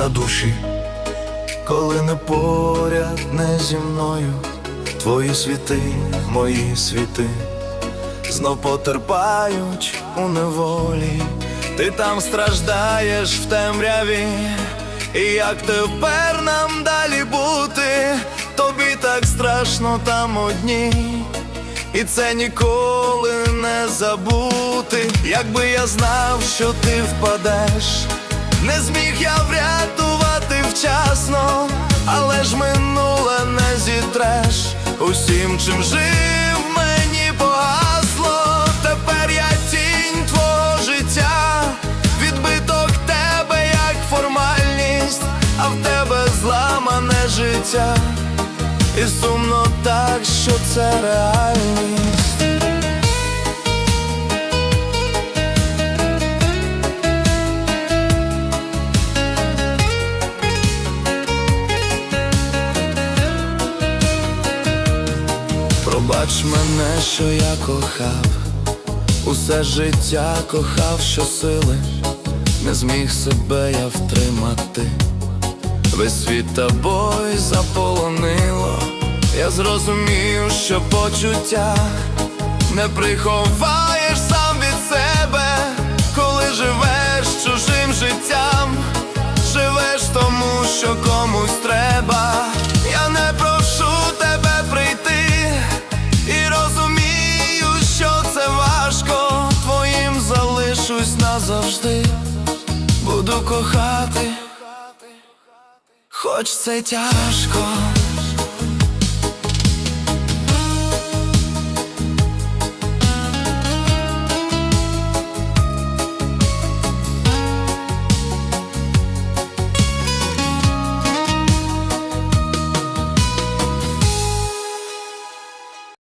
на душі, коли не поряд, не зі мною, твої світи, мої світи, знов потерпають у неволі, ти там страждаєш в темряві, і як тепер нам далі бути, тобі так страшно там одній. І це ніколи не забути, якби я знав, що ти впадеш, не зміг я врятувати вчасно, але ж минуле не зітреш. Усім, чим жив, мені погасло. Тепер я тінь твого життя, відбиток тебе як формальність, а в тебе зламане життя. І сумно так, що це реальність. Пробач мене, що я кохав, усе життя кохав що сили, не зміг себе я втримати. Весь світ тобою заполонило, я зрозумів, що почуття не приховаєш назавжди, буду кохати. Хоч це тяжко,